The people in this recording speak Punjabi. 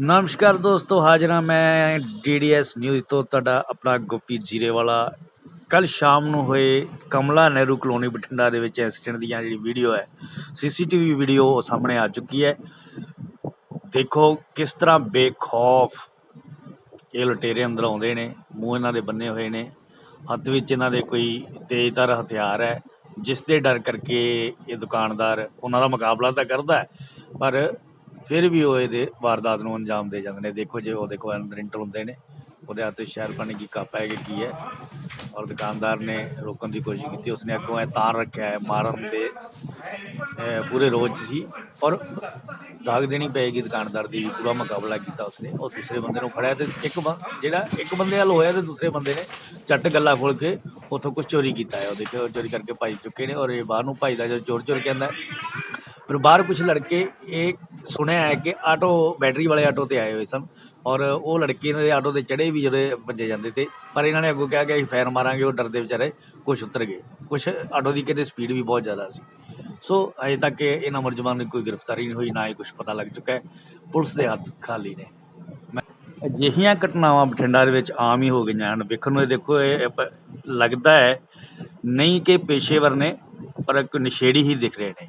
ਨਮਸਕਾਰ ਦੋਸਤੋ, ਹਾਜ਼ਰ ਹਾਂ ਮੈਂ ਡੀਡੀਐਸ ਨਿਊਜ਼ ਤੋਂ। ਤੁਹਾਡਾ ਆਪਣਾ ਗੋਪੀ ਜੀਰੇਵਾਲਾ। ਕੱਲ ਸ਼ਾਮ ਨੂੰ ਹੋਏ ਕਮਲਾ ਨਹਿਰੂ ਕਲੋਨੀ ਬਠਿੰਡਾ ਦੇ ਵਿੱਚ ਐਕਸੀਡੈਂਟ ਦੀਆਂ ਜਿਹੜੀ ਵੀਡੀਓ ਹੈ, ਸੀਸੀਟੀਵੀ ਵੀਡੀਓ ਸਾਹਮਣੇ ਆ ਚੁੱਕੀ ਹੈ। ਦੇਖੋ ਕਿਸ ਤਰ੍ਹਾਂ ਬੇਖੌਫ ਇਹ ਲੁਟੇਰੇ ਅੰਦਰ ਆਉਂਦੇ ਨੇ, ਮੂੰਹ ਇਹਨਾਂ ਦੇ ਬੰਨੇ ਹੋਏ ਨੇ। ਹੱਥ ਵਿੱਚ ਇਹਨਾਂ ਦੇ ਕੋਈ ਤੇਜ਼ਧਾਰ ਹਥਿਆਰ ਹੈ, ਜਿਸ ਦੇ ਡਰ ਕਰਕੇ ਇਹ ਦੁਕਾਨਦਾਰ ਉਹਨਾਂ ਦਾ ਮੁਕਾਬਲਾ ਤਾਂ ਕਰਦਾ ਪਰ ਫਿਰ ਵੀ ਉਹ ਇਹਦੇ ਵਾਰਦਾਤ ਨੂੰ ਅੰਜਾਮ ਦੇ ਜਾਂਦੇ ਨੇ। ਦੇਖੋ ਜੇ ਉਹਦੇ ਦੇਖੋ ਅੰਦਰ ਇੰਟਰ ਹੁੰਦੇ ਨੇ, ਉਹਦੇ ਹੱਥ ਵਿੱਚ ਸ਼ਹਿਰ ਪਾਣੀ ਕੀ ਕੱਪ ਹੈ ਕਿ ਕੀ ਹੈ। ਔਰ ਦੁਕਾਨਦਾਰ ਨੇ ਰੋਕਣ ਦੀ ਕੋਸ਼ਿਸ਼ ਕੀਤੀ। ਉਸਨੇ ਅੱਗੋਂ ਇਹ ਤਾਰ ਰੱਖਿਆ ਹੈ ਮਾਰਨ ਦੇ ਪੂਰੇ ਰੋਜ਼ 'ਚ ਸੀ ਔਰ ਦਾਗ ਦੇਣੀ ਪਏਗੀ ਦੁਕਾਨਦਾਰ ਦੀ, ਵੀ ਪੂਰਾ ਮੁਕਾਬਲਾ ਕੀਤਾ ਉਸਨੇ। ਉਹ ਦੂਸਰੇ ਬੰਦੇ ਨੂੰ ਫੜਿਆ ਤੇ ਇੱਕ ਬੰ- ਜਿਹੜਾ ਇੱਕ ਬੰਦੇ ਵੱਲ ਹੋਇਆ ਤੇ ਦੂਸਰੇ ਬੰਦੇ ਨੇ ਚੱਟ ਗੱਲਾ ਖੋਲ ਕੇ ਉੱਥੋਂ ਕੁਝ ਚੋਰੀ ਕੀਤਾ ਹੈ। ਉਹ ਦੇਖੋ ਚੋਰੀ ਕਰਕੇ ਭਾਈ ਚੁੱਕੇ ਨੇ। ਔਰ ਇਹ ਬਾਹਰ ਨੂੰ ਭੱਜਦਾ, ਜਦੋਂ ਚੋਰ ਚੋਰ ਕਹਿੰਦਾ ਹੈ। ਫਿਰ ਬਾਹਰ ਕੁਝ ਲੜਕੇ ਇਹ ਸੁਣਿਆ ਹੈ ਕਿ ਆਟੋ, ਬੈਟਰੀ ਵਾਲੇ ਆਟੋ ਤੇ ਆਏ ਹੋਏ ਸਨ ਔਰ ਉਹ ਲੜਕੇ ਇਹਨਾਂ ਦੇ ਆਟੋ ਤੇ ਚੜੇ ਵੀ ਜਿਹੜੇ ਭੱਜੇ ਜਾਂਦੇ ਤੇ, ਪਰ ਇਹਨਾਂ ਨੇ ਅੱਗੋਂ ਕਿਹਾ ਕਿ ਅਸੀਂ ਫੈਰ ਮਾਰਾਂਗੇ, ਉਹ ਡਰਦੇ ਵਿਚਾਰੇ ਕੁਝ ਉਤਰ ਗਏ। ਕੁਝ ਆਟੋ ਦੀ ਕਿਤੇ ਸਪੀਡ ਵੀ ਬਹੁਤ ਜ਼ਿਆਦਾ ਸੀ। ਸੋ ਅਜੇ ਤੱਕ ਇਹਨਾਂ ਮੁਲਜ਼ਮਾਨ ਦੀ ਕੋਈ ਗ੍ਰਿਫਤਾਰੀ ਨਹੀਂ ਹੋਈ, ਨਾ ਹੀ ਕੁਝ ਪਤਾ ਲੱਗ ਚੁੱਕਾ ਹੈ। ਪੁਲਿਸ ਦੇ ਹੱਥ ਖਾਲੀ ਨੇ। ਮੈਂ- ਅਜਿਹੀਆਂ ਘਟਨਾਵਾਂ ਬਠਿੰਡਾ ਦੇ ਵਿੱਚ ਆਮ ਹੀ ਹੋ ਗਈਆਂ ਹਨ। ਵੇਖਣ ਨੂੰ ਇਹ ਦੇਖੋ ਇਹ ਪ- ਲੱਗਦਾ ਹੈ, ਨਹੀਂ ਕਿ ਪੇਸ਼ੇਵਰ ਨੇ, ਪਰ ਇੱਕ ਨਸ਼ੇੜੀ ਹੀ ਦਿਖ ਰਹੇ ਨੇ।